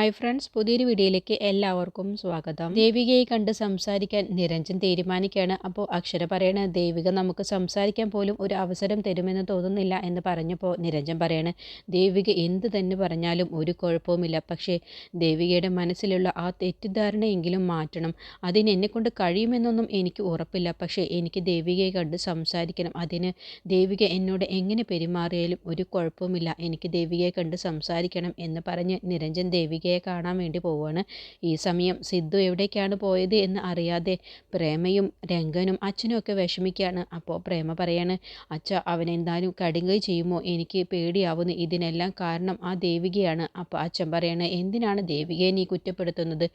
Hi friends പുതിയൊരു വീഡിയോയിലേക്ക് എല്ലാവർക്കും സ്വാഗതം. ദേവികയെ കണ്ട് സംസാരിക്കാൻ നിരഞ്ജൻ തീരുമാനിക്കുകയാണ്. അപ്പോൾ അക്ഷര പറയണ ദേവിക നമുക്ക് സംസാരിക്കാൻ പോലും ഒരു അവസരം തരുമെന്ന് തോന്നുന്നില്ല എന്ന് പറഞ്ഞപ്പോൾ നിരഞ്ജൻ പറയണ ദേവിക എന്ത് തന്നെ പറഞ്ഞാലും ഒരു കുഴപ്പവുമില്ല. പക്ഷേ ദേവികയുടെ മനസ്സിലുള്ള ആ തെറ്റിദ്ധാരണയെങ്കിലും മാറ്റണം. അതിന് എന്നെക്കൊണ്ട് കഴിയുമെന്നൊന്നും എനിക്ക് ഉറപ്പില്ല. പക്ഷേ എനിക്ക് ദേവികയെ കണ്ട് സംസാരിക്കണം. അതിന് ദേവിക എന്നോട് എങ്ങനെ പെരുമാറിയാലും ഒരു കുഴപ്പവുമില്ല. എനിക്ക് ദേവികയെ കണ്ട് സംസാരിക്കണം എന്ന് പറഞ്ഞ് നിരഞ്ജൻ ദേവികയെ കാണാൻ വേണ്ടി പോവുകയാണ്. ഈ സമയം സിദ്ധു എവിടേക്കാണ് പോയത് എന്ന് അറിയാതെ പ്രേമയും രംഗനും അച്ഛനും ഒക്കെ വിഷമിക്കുകയാണ്. അപ്പോൾ പ്രേമ പറയാണ് അച്ഛ അവൻ എന്തായാലും കടുങ്കൈ ചെയ്യുമോ? എനിക്ക് പേടിയാവുന്നു. ഇതിനെല്ലാം കാരണം ആ ദേവികയാണ്. അപ്പോൾ അച്ഛൻ പറയാണ് എന്തിനാണ് ദേവികയെ നീ കുറ്റപ്പെടുത്തുന്നത്?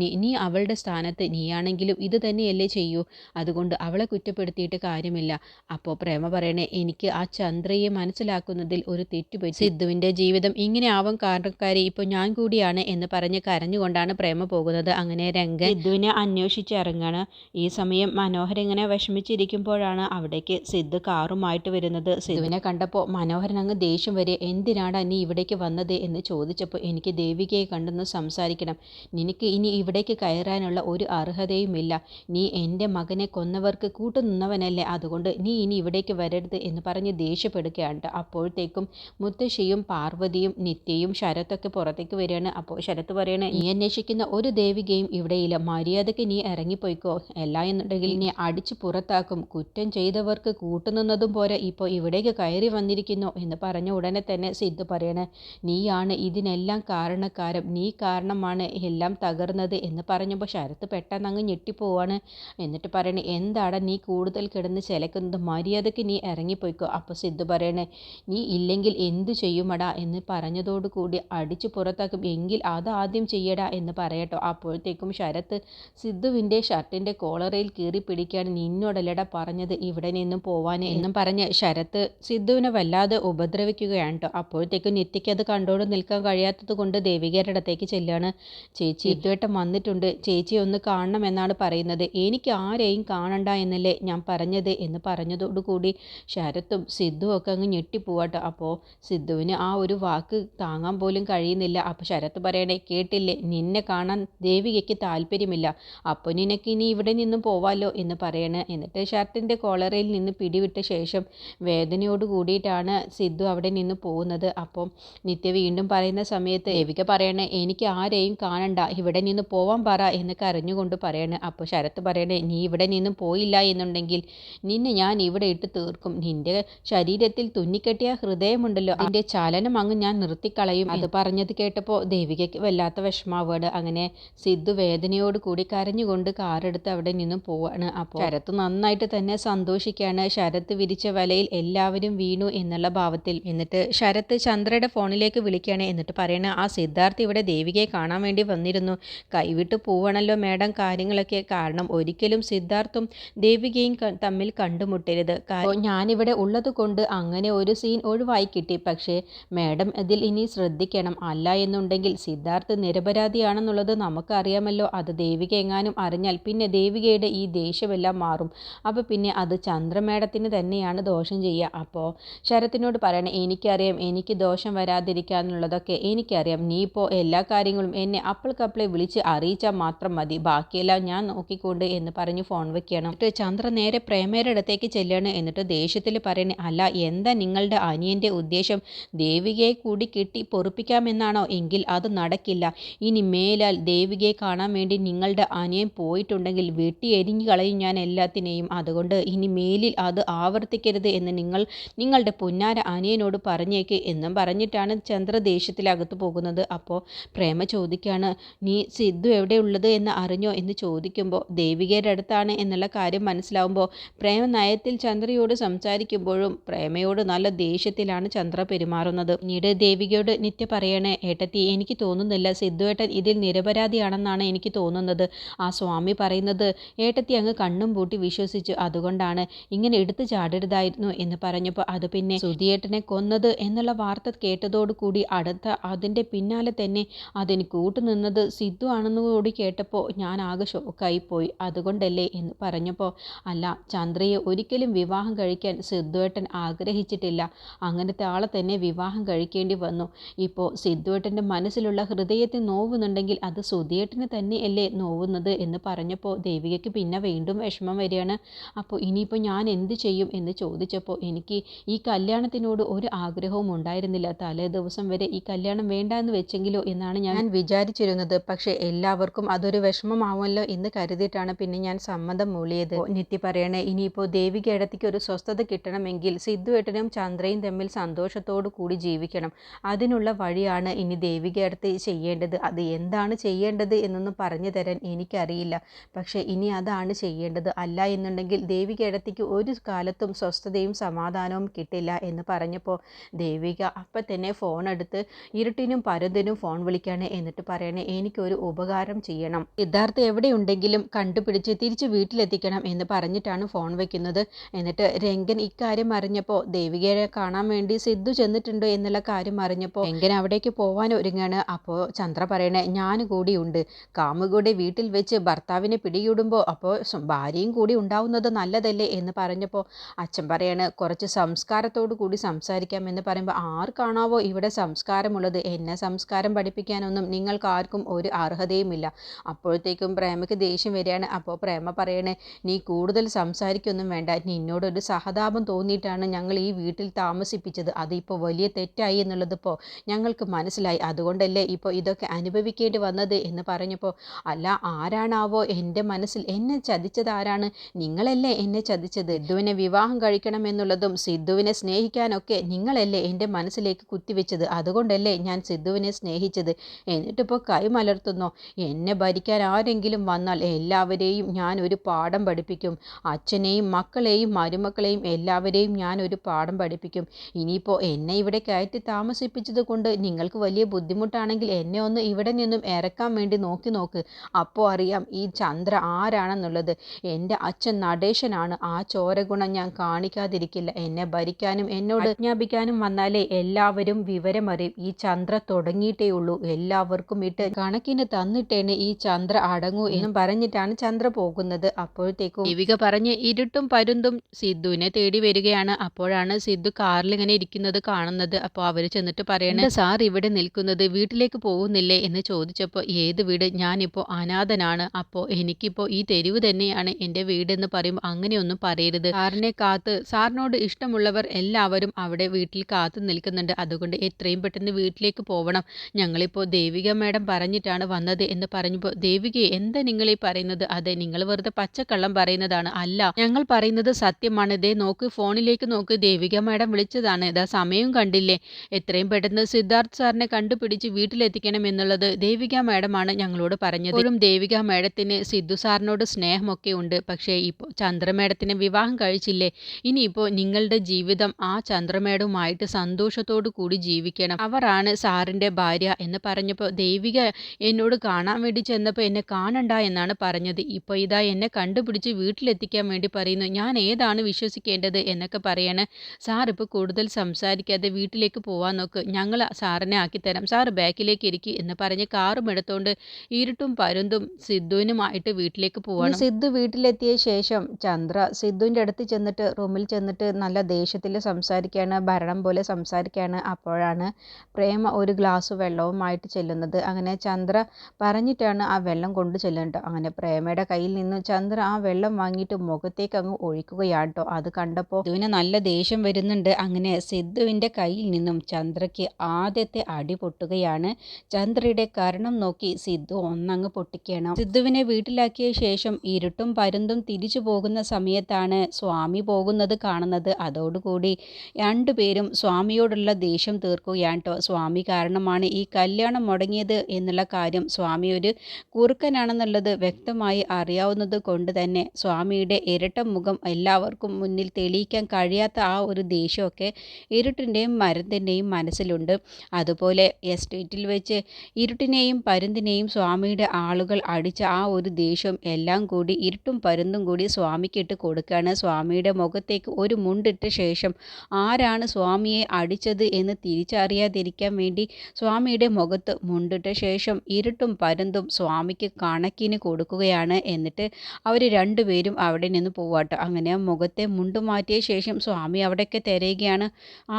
നീ നീ അവളുടെ സ്ഥാനത്ത് നീയാണെങ്കിലും ഇത് തന്നെയല്ലേ ചെയ്യൂ. അതുകൊണ്ട് അവളെ കുറ്റപ്പെടുത്തിയിട്ട് കാര്യമില്ല. അപ്പോൾ പ്രേമ പറയണേ എനിക്ക് ആ ചന്ദ്രയെ മനസ്സിലാക്കുന്നതിൽ ഒരു തെറ്റുപറ്റി. സിദ്ധുവിന്റെ ജീവിതം ഇങ്ങനെ ആവാൻ കാരണക്കാരി ഇപ്പോൾ ഞാൻ കൂടിയാണ്. എന്ന് പറഞ്ഞ് കരഞ്ഞുകൊണ്ടാണ് പ്രേമ പോകുന്നത്. അങ്ങനെ രംഗൻ സിദ്ധുവിനെ അന്വേഷിച്ചിറങ്ങാണ് ഈ സമയം മനോഹർ ഇങ്ങനെ വിഷമിച്ചിരിക്കുമ്പോഴാണ് അവിടേക്ക് സിദ്ധു കാറുമായിട്ട് വരുന്നത്. സിദ്ധുവിനെ കണ്ടപ്പോൾ മനോഹരൻ അങ്ങ് ദേഷ്യം വരെ എന്തിനാണ് നീ ഇവിടേക്ക് വന്നത്? എന്ന് ചോദിച്ചപ്പോൾ എനിക്ക് ദേവികയെ കണ്ടെന്ന് സംസാരിക്കണം. നിനക്ക് ഇനി ഇവിടേക്ക് കയറാനുള്ള ഒരു അർഹതയുമില്ല. നീ എന്റെ മകനെ കൊന്നവർക്ക് കൂട്ടുനിന്നവനല്ലേ. അതുകൊണ്ട് നീ ഇനി ഇവിടേക്ക് വരരുത് എന്ന് പറഞ്ഞ് ദേഷ്യപ്പെടുകയാണ്. അപ്പോഴത്തേക്കും മുത്തശ്ശിയും പാർവതിയും നിത്യയും ശരത്തൊക്കെ പുറത്തേക്ക് വരികയാണ്. അപ്പോൾ ശരത്ത് പറയണേ നീ അന്വേഷിക്കുന്ന ഒരു ദേവികയും ഇവിടെയില്ല. മര്യാദയ്ക്ക് നീ ഇറങ്ങിപ്പോയിക്കോ. അല്ല എന്നുണ്ടെങ്കിൽ നീ അടിച്ച് പുറത്താക്കും. കുറ്റം ചെയ്തവർക്ക് കൂട്ടുനിന്നതും പോരെ. ഇപ്പോൾ ഇവിടേക്ക് കയറി വന്നിരിക്കുന്നു. എന്ന് പറഞ്ഞ ഉടനെ തന്നെ സിദ്ധു പറയണേ നീയാണ് ഇതിനെല്ലാം കാരണക്കാരം നീ കാരണമാണ് എല്ലാം തകർന്നത്. എന്ന് പറഞ്ഞപ്പോൾ ശരത്ത് പെട്ടെന്ന് അങ്ങ് ഞെട്ടിപ്പോവാണ്. എന്നിട്ട് പറയണേ എന്താണ് നീ കൂടുതൽ കിടന്ന് ചിലക്കുന്നത്? മര്യാദയ്ക്ക് നീ ഇറങ്ങിപ്പോയിക്കോ. അപ്പോൾ സിദ്ധു പറയണേ നീ ഇല്ലെങ്കിൽ എന്തു ചെയ്യുമടാ? എന്ന് പറഞ്ഞതോടുകൂടി അടിച്ചു പുറത്താക്കും. എങ്കിൽ അത് ആദ്യം ചെയ്യടാ എന്ന് പറയട്ടോ. അപ്പോഴത്തേക്കും ശരത്ത് സിദ്ധുവിന്റെ ഷർട്ടിന്റെ കോളറയിൽ കീറി പിടിക്കാൻ നിന്നോടല്ലടാ പറഞ്ഞത് ഇവിടെ നിന്നും പോവാൻ എന്നും പറഞ്ഞ് ശരത്ത് സിദ്ധുവിനെ വല്ലാതെ ഉപദ്രവിക്കുകയാണ് കേട്ടോ അപ്പോഴത്തേക്കും നിത്യയ്ക്ക് അത് കണ്ടോണ്ട് നിൽക്കാൻ കഴിയാത്തത് കൊണ്ട് ദേവികയുടെ അടുത്തേക്ക് ചെല്ലുകയാണ് ചേച്ചി ഇതുവട്ടം വന്നിട്ടുണ്ട്. ചേച്ചി ഒന്ന് കാണണം എന്നാണ് പറയുന്നത്. എനിക്ക് ആരെയും കാണണ്ട എന്നല്ലേ ഞാൻ പറഞ്ഞത് എന്ന് പറഞ്ഞതോടുകൂടി ശരത്തും സിദ്ധുവും ഒക്കെ അങ്ങ് ഞെട്ടിപ്പോവാട്ടോ. അപ്പോൾ സിദ്ധുവിന് ആ ഒരു വാക്ക് താങ്ങാൻ പോലും കഴിയുന്നില്ല. അപ്പോൾ ശരത്ത് പറയണേ കേട്ടില്ലേ? നിന്നെ കാണാൻ ദേവികയ്ക്ക് താല്പര്യമില്ല. അപ്പോൾ നിനക്ക് ഇനി ഇവിടെ നിന്നും പോവാലോ എന്ന് പറയണ. എന്നിട്ട് ഷർട്ടിന്റെ കോളറയിൽ നിന്ന് പിടിവിട്ട ശേഷം വേദനയോട് കൂടിയിട്ടാണ് സിദ്ധു അവിടെ നിന്ന് പോകുന്നത്. അപ്പം നിത്യ വീണ്ടും പറയുന്ന സമയത്ത് ദേവിക പറയണേ എനിക്ക് ആരെയും കാണണ്ട. ഇവിടെ നിന്ന് പോവാൻ പറ എന്ന് കരഞ്ഞുകൊണ്ട് പറയണേ. അപ്പോൾ ശരത്ത് പറയണേ നീ ഇവിടെ നിന്നും പോയില്ല എന്നുണ്ടെങ്കിൽ നിന്നെ ഞാൻ ഇവിടെ ഇട്ട് തീർക്കും. നിന്റെ ശരീരത്തിൽ തുന്നിക്കെട്ടിയ ഹൃദയമുണ്ടല്ലോ. അതിന്റെ ചലനം അങ്ങ് ഞാൻ നിർത്തിക്കളയും അത് പറഞ്ഞത് കേട്ടപ്പോൾ ദേവികയ്ക്ക് വല്ലാത്ത വിഷമാവുകയാണ്. അങ്ങനെ സിദ്ധു വേദനയോട് കൂടി കരഞ്ഞുകൊണ്ട് കാറെടുത്ത് അവിടെ നിന്നും പോവാണ്. അപ്പോൾ ശരത്ത് നന്നായിട്ട് തന്നെ സന്തോഷിക്കുകയാണ് ശരത്ത് വിരിച്ച വലയിൽ എല്ലാവരും വീണു എന്നുള്ള ഭാവത്തിൽ. എന്നിട്ട് ശരത്ത് ചന്ദ്രയുടെ ഫോണിലേക്ക് വിളിക്കുകയാണ്. എന്നിട്ട് പറയണ ആ സിദ്ധാർത്ഥ് ഇവിടെ ദേവികയെ കാണാൻ വേണ്ടി വന്നിരുന്നു. കൈവിട്ട് പോവണല്ലോ മേഡം കാര്യങ്ങളൊക്കെ. കാരണം ഒരിക്കലും സിദ്ധാർത്ഥും ദേവികയും തമ്മിൽ കണ്ടുമുട്ടരുത്. കാരണം ഞാനിവിടെ ഉള്ളത് കൊണ്ട് അങ്ങനെ ഒരു സീൻ ഒഴിവായി കിട്ടി. പക്ഷേ മേഡം അതിൽ ഇനി ശ്രദ്ധിക്കണം. അല്ല എന്നുണ്ടെങ്കിൽ സിദ്ധാർത്ഥ് നിരപരാധിയാണെന്നുള്ളത് നമുക്കറിയാമല്ലോ. അത് ദേവിക എങ്ങാനും അറിഞ്ഞാൽ പിന്നെ ദേവികയുടെ ഈ ദേഷ്യമെല്ലാം മാറും. അപ്പോൾ പിന്നെ അത് ചന്ദ്രമേടത്തിന് തന്നെയാണ് ദോഷം ചെയ്യുക. അപ്പോൾ ശരത്തിനോട് പറയണേ എനിക്കറിയാം എനിക്ക് ദോഷം വരാതിരിക്കാന്നുള്ളതൊക്കെ എനിക്കറിയാം. നീ ഇപ്പോൾ എല്ലാ കാര്യങ്ങളും എന്നെ അപ്പിൾക്കപ്പിളെ വിളിച്ച് അറിയിച്ചാൽ മാത്രം മതി. ബാക്കിയെല്ലാം ഞാൻ നോക്കിക്കൊണ്ട് എന്ന് പറഞ്ഞ് ഫോൺ വെക്കണം എന്നിട്ട് ചന്ദ്ര നേരെ പ്രേമയുടെ അടുത്തേക്ക് ചെല്ലുകയാണ്. എന്നിട്ട് ദേഷ്യത്തിൽ പറയണേ അല്ല എന്താ നിങ്ങളുടെ അനിയന്റെ ഉദ്ദേശം? ദേവികയെ കൂടി കിട്ടി പൊറുപ്പിക്കാമെന്നാണോ? എങ്കിൽ അത് നടക്കില്ല. ഇനി മേലാൽ ദേവികയെ കാണാൻ വേണ്ടി നിങ്ങളുടെ അനിയൻ പോയിട്ടുണ്ടെങ്കിൽ വെട്ടി എരിഞ്ഞു കളയും ഞാൻ എല്ലാത്തിനെയും. അതുകൊണ്ട് ഇനി മേലിൽ അത് ആവർത്തിക്കരുത് എന്ന് നിങ്ങൾ നിങ്ങളുടെ പൊന്നാര അനിയനോട് പറഞ്ഞേക്ക് എന്നും പറഞ്ഞിട്ടാണ് ചന്ദ്ര ദേഷ്യത്തിലകത്ത് പോകുന്നത്. അപ്പോൾ പ്രേമ ചോദിക്കുകയാണ് നീ സിദ്ധു എവിടെയുള്ളത് എന്ന് അറിഞ്ഞോ? എന്ന് ചോദിക്കുമ്പോൾ ദേവികയുടെ അടുത്താണ് എന്നുള്ള കാര്യം മനസ്സിലാവുമ്പോൾ പ്രേമ നയത്തിൽ ചന്ദ്രയോട് സംസാരിക്കുമ്പോഴും പ്രേമയോട് നല്ല ദേഷ്യത്തിലാണ് ചന്ദ്ര പെരുമാറുന്നത്. പിന്നീട് ദേവികയോട് നിത്യ പറയണേ ഏട്ടത്തി എനിക്ക് തോന്നുന്നില്ല. സിദ്ധുവേട്ടൻ ഇതിൽ നിരപരാധിയാണെന്നാണ് എനിക്ക് തോന്നുന്നത്. ആ സ്വാമി പറയുന്നത് ഏട്ടത്തി അങ്ങ് കണ്ണും പൂട്ടി വിശ്വസിച്ചു. അതുകൊണ്ടാണ് ഇങ്ങനെ എടുത്തു ചാടരുതായിരുന്നു എന്ന് പറഞ്ഞപ്പോൾ അത് പിന്നെ സുധിയേട്ടനെ കൊന്നത് എന്നുള്ള വാർത്ത കേട്ടതോടുകൂടി അടുത്ത അതിന്റെ പിന്നാലെ തന്നെ അതിന് കൂട്ടുനിന്നത് സിദ്ധു ആണെന്ന് കൂടി കേട്ടപ്പോൾ ഞാൻ ആകെ ഷോക്കായി പോയി. അതുകൊണ്ടല്ലേ എന്ന് പറഞ്ഞപ്പോൾ അല്ല ചന്ദ്രയെ ഒരിക്കലും വിവാഹം കഴിക്കാൻ സിദ്ധുവേട്ടൻ ആഗ്രഹിച്ചിട്ടില്ല. അങ്ങനത്തെ ആളെ തന്നെ വിവാഹം കഴിക്കേണ്ടി വന്നു. ഇപ്പോൾ സിദ്ധുവേട്ടന്റെ മനസ്സിലുള്ള പോലുള്ള ഹൃദയത്തെ നോവുന്നുണ്ടെങ്കിൽ അത് സുധിയേട്ടന് തന്നെയല്ലേ നോവുന്നത് എന്ന് പറഞ്ഞപ്പോൾ ദേവികയ്ക്ക് പിന്നെ വീണ്ടും വിഷമം വരികയാണ്. അപ്പോൾ ഇനിയിപ്പോൾ ഞാൻ എന്ത് ചെയ്യും എന്ന് ചോദിച്ചപ്പോൾ എനിക്ക് ഈ കല്യാണത്തിനോട് ഒരു ആഗ്രഹവും ഉണ്ടായിരുന്നില്ല. തലേ ദിവസം വരെ ഈ കല്യാണം വേണ്ട എന്ന് വെച്ചെങ്കിലോ എന്നാണ് ഞാൻ വിചാരിച്ചിരുന്നത്. പക്ഷേ എല്ലാവർക്കും അതൊരു വിഷമമാവുമല്ലോ എന്ന് കരുതിയിട്ടാണ് പിന്നെ ഞാൻ സമ്മതം മൂളിയത്. നിത്യ പറയണേ ഇനിയിപ്പോൾ ദേവിക ഇടത്തേക്ക് ഒരു സ്വസ്ഥത കിട്ടണമെങ്കിൽ സിദ്ധുവേട്ടനും ചന്ദ്രയും തമ്മിൽ സന്തോഷത്തോടു കൂടി ജീവിക്കണം. അതിനുള്ള വഴിയാണ് ഇനി ദേവിക അടുത്ത് ചെയ്യേണ്ടത് അത് എന്താണ് ചെയ്യേണ്ടത് എന്നൊന്നും പറഞ്ഞു തരാൻ എനിക്കറിയില്ല. പക്ഷേ ഇനി അതാണ് ചെയ്യേണ്ടത്. അല്ല എന്നുണ്ടെങ്കിൽ ദേവിക ഇടത്തേക്ക് ഒരു കാലത്തും സ്വസ്ഥതയും സമാധാനവും കിട്ടില്ല എന്ന് പറഞ്ഞപ്പോൾ ദേവിക അപ്പം തന്നെ ഫോൺ എടുത്ത് ഇരുട്ടിനും പരുതിനും ഫോൺ വിളിക്കണേ എന്നിട്ട് പറയണേ എനിക്കൊരു ഉപകാരം ചെയ്യണം. സിദ്ധാർത്ഥ എവിടെയുണ്ടെങ്കിലും കണ്ടുപിടിച്ച് തിരിച്ച് വീട്ടിലെത്തിക്കണം എന്ന് പറഞ്ഞിട്ടാണ് ഫോൺ വയ്ക്കുന്നത് എന്നിട്ട് രംഗൻ ഇക്കാര്യം അറിഞ്ഞപ്പോൾ ദേവികയെ കാണാൻ വേണ്ടി സിദ്ധു ചെന്നിട്ടുണ്ടോ എന്നുള്ള കാര്യം അറിഞ്ഞപ്പോൾ രംഗൻ അവിടേക്ക് പോകാൻ ഒരുങ്ങാണ്. അപ്പോൾ ചന്ദ്ര പറയണേ ഞാൻ കൂടിയുണ്ട്. കാമുകൂടെ വീട്ടിൽ വെച്ച് ഭർത്താവിനെ പിടികൂടുമ്പോൾ അപ്പോൾ ഭാര്യയും കൂടി ഉണ്ടാവുന്നത് നല്ലതല്ലേ എന്ന് പറഞ്ഞപ്പോൾ അച്ഛൻ പറയാണ് കുറച്ച് സംസ്കാരത്തോടു കൂടി സംസാരിക്കാം എന്ന് പറയുമ്പോൾ ആർക്കാണാവോ ഇവിടെ സംസ്കാരമുള്ളത്? എന്നെ സംസ്കാരം പഠിപ്പിക്കാനൊന്നും നിങ്ങൾക്ക് ആർക്കും ഒരു അർഹതയുമില്ല. അപ്പോഴത്തേക്കും പ്രേമയ്ക്ക് ദേഷ്യം വരികയാണ്. അപ്പോൾ പ്രേമ പറയണേ നീ കൂടുതൽ സംസാരിക്കൊന്നും വേണ്ട. നിന്നോടൊരു സഹതാപം തോന്നിയിട്ടാണ് ഞങ്ങൾ ഈ വീട്ടിൽ താമസിപ്പിച്ചത്. അതിപ്പോൾ വലിയ തെറ്റായി എന്നുള്ളതിപ്പോൾ ഞങ്ങൾക്ക് മനസ്സിലായി. അതുകൊണ്ടല്ലേ ഇപ്പോൾ ഇതൊക്കെ അനുഭവിക്കേണ്ടി വന്നത് എന്ന് പറഞ്ഞപ്പോൾ അല്ല ആരാണാവോ എന്റെ മനസ്സിൽ എന്നെ ചതിച്ചത് ആരാണ്? നിങ്ങളല്ലേ എന്നെ ചതിച്ചത്? സിദ്ധുവിനെ വിവാഹം കഴിക്കണമെന്നുള്ളതും സിദ്ധുവിനെ സ്നേഹിക്കാനൊക്കെ നിങ്ങളല്ലേ എന്റെ മനസ്സിലേക്ക് കുത്തിവെച്ചത്? അതുകൊണ്ടല്ലേ ഞാൻ സിദ്ധുവിനെ സ്നേഹിച്ചത്? എന്നിട്ടിപ്പോൾ കൈമലർത്തുന്നോ എന്നെ ഭരിക്കാൻ ആരെങ്കിലും വന്നാൽ എല്ലാവരെയും ഞാൻ ഒരു പാഠം പഠിപ്പിക്കും. അച്ഛനെയും മക്കളെയും മരുമക്കളെയും എല്ലാവരെയും ഞാൻ ഒരു പാഠം പഠിപ്പിക്കും. ഇനിയിപ്പോൾ എന്നെ ഇവിടെ കയറ്റി താമസിപ്പിച്ചത് കൊണ്ട് നിങ്ങൾക്ക് വലിയ ബുദ്ധിമുട്ടാണെങ്കിൽ എന്നെ ഒന്ന് ഇവിടെ നിന്നും ഇറക്കാൻ വേണ്ടി നോക്കി നോക്ക്. അപ്പോൾ അറിയാം ഈ ചന്ദ്ര ആരാണെന്നുള്ളത്. എന്റെ അച്ഛൻ നടേശനാണ്. ആ ചോരഗുണം ഞാൻ കാണിക്കാതിരിക്കില്ല. എന്നെ ഭരിക്കാനും എന്നോട് ആജ്ഞാപിക്കാനും വന്നാലേ എല്ലാവരും വിവരമറിയും ഈ ചന്ദ്ര തുടങ്ങിയിട്ടേ ഉള്ളൂ. എല്ലാവർക്കും ഇട്ട് കണക്കിന് തന്നിട്ടേനെ ഈ ചന്ദ്ര അടങ്ങൂ എന്നും പറഞ്ഞിട്ടാണ് ചന്ദ്ര പോകുന്നത്. അപ്പോഴത്തേക്കും ദേവിക പറഞ്ഞ് ഇരുട്ടും പരുന്തും സിദ്ധുവിനെ തേടി വരികയാണ്. അപ്പോഴാണ് സിദ്ധു കാറിൽ ഇങ്ങനെ ഇരിക്കുന്നത് കാണുന്നത്. അപ്പോൾ അവർ ചെന്നിട്ട് പറയണേ സാർ ഇവിടെ നിൽക്കുന്നത് വീട്ടിലേക്ക് പോകുന്നില്ലേ എന്ന് ചോദിച്ചപ്പോൾ ഏത് വീട്? ഞാനിപ്പോൾ അനാഥനാണ്. അപ്പോൾ എനിക്കിപ്പോൾ ഈ തെരുവ് തന്നെയാണ് എന്റെ വീടെന്ന് പറയുമ്പോൾ അങ്ങനെയൊന്നും പറയരുത്. സാറിനെ കാത്ത് സാറിനോട് ഇഷ്ടമുള്ളവർ എല്ലാവരും അവിടെ വീട്ടിൽ കാത്തു നിൽക്കുന്നുണ്ട്. അതുകൊണ്ട് എത്രയും പെട്ടെന്ന് വീട്ടിലേക്ക് പോകണം ഞങ്ങളിപ്പോൾ ദേവിക മാഡം പറഞ്ഞിട്ടാണ് വന്നത് എന്ന് പറഞ്ഞപ്പോൾ ദേവികയെ എന്താ നിങ്ങൾ ഈ പറയുന്നത്? അതെ നിങ്ങൾ വെറുതെ പച്ചക്കള്ളം പറയുന്നതാണ്. അല്ല ഞങ്ങൾ പറയുന്നത് സത്യമാണ്. ദേ നോക്ക് ഫോണിലേക്ക് നോക്ക്. ദേവിക മാഡം വിളിച്ചതാണ്. ഇതാ സമയം കണ്ടില്ലേ? എത്രയും പെട്ടെന്ന് സിദ്ധാർത്ഥ് സാറിനെ കണ്ടുപിടിച്ച് വീട്ടിലെത്തിക്കണം എന്നുള്ളത് ദേവിക മാഡമാണ് ഞങ്ങളോട് പറഞ്ഞത്. ഇപ്പോഴും ദേവിക മാഡത്തിന് സിദ്ധു സാറിനോട് സ്നേഹമൊക്കെ ഉണ്ട്. പക്ഷേ ഇപ്പോൾ ചന്ദ്രമേഡത്തിന് വിവാഹം കഴിച്ചില്ലേ? ഇനിയിപ്പോൾ നിങ്ങളുടെ ജീവിതം ആ ചന്ദ്രമേഡവുമായിട്ട് സന്തോഷത്തോടു കൂടി ജീവിക്കണം. അവരാണ് സാറിന്റെ ഭാര്യ എന്ന് പറഞ്ഞപ്പോൾ ദേവിക എന്നോട് കാണാൻ വേണ്ടി ചെന്നപ്പോൾ എന്നെ കാണണ്ട എന്നാണ് പറഞ്ഞത്. ഇപ്പോൾ ഇതാ എന്നെ കണ്ടുപിടിച്ച് വീട്ടിലെത്തിക്കാൻ വേണ്ടി പറയുന്നു. ഞാൻ ഏതാണ് വിശ്വസിക്കേണ്ടത് എന്നൊക്കെ പറയാണ്. സാർ കൂടുതൽ സംസാരിക്കാതെ വീട്ടിലേക്ക് പോവാൻ നോക്ക്. ഞങ്ങൾ സാറിനെ ആക്കിത്തരാം. സാറ് ബാക്കിലേക്ക് ഇരിക്കി എന്ന് പറഞ്ഞ് കാറും എടുത്തോണ്ട് ഇരുട്ടും പരുന്തും സിദ്ധുവിനുമായിട്ട് വീട്ടിലേക്ക് പോവാണ്. സിദ്ധു വീട്ടിലെത്തിയ ശേഷം ചന്ദ്ര സിദ്ധുവിന്റെ അടുത്ത് ചെന്നിട്ട് റൂമിൽ ചെന്നിട്ട് നല്ല ദേഷ്യത്തിൽ സംസാരിക്കുകയാണ് ഭരണം പോലെ സംസാരിക്കുകയാണ് അപ്പോഴാണ് പ്രേമ ഒരു ഗ്ലാസ് വെള്ളവുമായിട്ട് ചെല്ലുന്നത്. അങ്ങനെ ചന്ദ്ര പറഞ്ഞിട്ടാണ് ആ വെള്ളം കൊണ്ട് ചെല്ലുന്നത് അങ്ങനെ പ്രേമയുടെ കയ്യിൽ നിന്ന് ചന്ദ്ര ആ വെള്ളം വാങ്ങിയിട്ട് മുഖത്തേക്ക് അങ്ങ് ഒഴിക്കുകയാണ് അത് കണ്ടപ്പോൾ സിദ്ധുവിന് നല്ല ദേഷ്യം വരുന്നുണ്ട്. അങ്ങനെ സിദ്ധുവിന്റെ കയ്യിൽ നിന്നും ചന്ദ്രയ്ക്ക് ആദ്യത്തെ അടി പൊട്ടുകയാണ് ചന്ദ്രയുടെ കാരണം നോക്കി സിദ്ധു ഒന്നങ്ങ് പൊട്ടിക്കണം. സിദ്ധുവിനെ വീട്ടിലാക്കിയ ശേഷം ഇരുട്ടും പരുന്തും തിരിച്ചു പോകുന്ന സമയത്താണ് സ്വാമി പോകുന്നത് കാണുന്നത്. അതോടുകൂടി രണ്ടുപേരും സ്വാമിയോടുള്ള ദേഷ്യം തീർക്കുകയാണ് കേട്ടോ സ്വാമി കാരണമാണ് ഈ കല്യാണം മുടങ്ങിയത് എന്നുള്ള കാര്യം സ്വാമി ഒരു കുറുക്കനാണെന്നുള്ളത് വ്യക്തമായി അറിയാവുന്നത് കൊണ്ട് തന്നെ സ്വാമിയുടെ ഇരട്ട മുഖം എല്ലാവർക്കും മുന്നിൽ തെളിയിക്കാൻ കഴിയാത്ത ആ ഒരു ദേഷ്യമൊക്കെ ഇരുട്ടിന്റെയും മരത്തിന്റെയും മനസ്സിലുണ്ട്. അതുപോലെ എസ്റ്റേറ്റിൽ വെച്ച് ഇരുട്ടിനെയും പരുന്തിനെയും സ്വാമിയുടെ ആളുകൾ അടിച്ച ആ ഒരു ദേഷ്യം എല്ലാം കൂടി ഇരുട്ടും പരുന്തും കൂടി സ്വാമിക്കിട്ട് കൊടുക്കുകയാണ്. സ്വാമിയുടെ മുഖത്തേക്ക് ഒരു മുണ്ടിട്ട ശേഷം ആരാണ് സ്വാമിയെ അടിച്ചത് എന്ന് തിരിച്ചറിയാതിരിക്കാൻ വേണ്ടി സ്വാമിയുടെ മുഖത്ത് മുണ്ടിട്ട ശേഷം ഇരുട്ടും പരുന്തും സ്വാമിക്ക് കണക്കിന് കൊടുക്കുകയാണ്. എന്നിട്ട് അവർ രണ്ടുപേരും അവിടെ നിന്ന് പോവാട്ടോ. അങ്ങനെ മുഖത്തെ മുണ്ട് മാറ്റിയ ശേഷം സ്വാമി അവിടെയൊക്കെ തിരയുകയാണ്.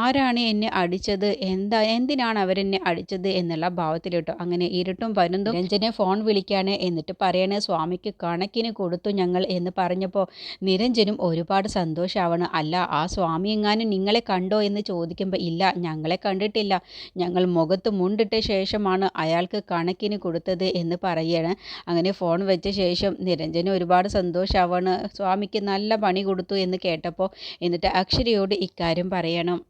ആരാണ് എന്നെ അടിച്ചത്? എന്താ എന്തിനാണ് അവരെന്നെ അടിച്ചത് എന്നുള്ള ഭാവത്തിലിട്ടു. അങ്ങനെ ഇരുട്ടും പരുന്തും നിരഞ്ജനെ ഫോൺ വിളിക്കാണ് എന്നിട്ട് പറയണേ സ്വാമിക്ക് കണക്കിന് കൊടുത്തു ഞങ്ങൾ എന്ന് പറഞ്ഞപ്പോൾ നിരഞ്ജനും ഒരുപാട് സന്തോഷമാവണം അല്ല ആ സ്വാമി എങ്ങാനും നിങ്ങളെ കണ്ടോ എന്ന് ചോദിക്കുമ്പോൾ ഇല്ല ഞങ്ങളെ കണ്ടിട്ടില്ല. ഞങ്ങൾ മുഖത്ത് മുണ്ടിട്ട ശേഷമാണ് അയാൾക്ക് കണക്കിന് കൊടുത്തത് എന്ന് പറയാണ്. അങ്ങനെ ഫോൺ വെച്ച ശേഷം നിരഞ്ജന് ഒരുപാട് സന്തോഷമാവാണ് സ്വാമിക്ക് നല്ല പണി കൊടുത്തു എന്ന് കേട്ടപ്പോൾ എന്നിട്ട് അക്ഷരയോട് ഇക്കാര്യം പറയണം.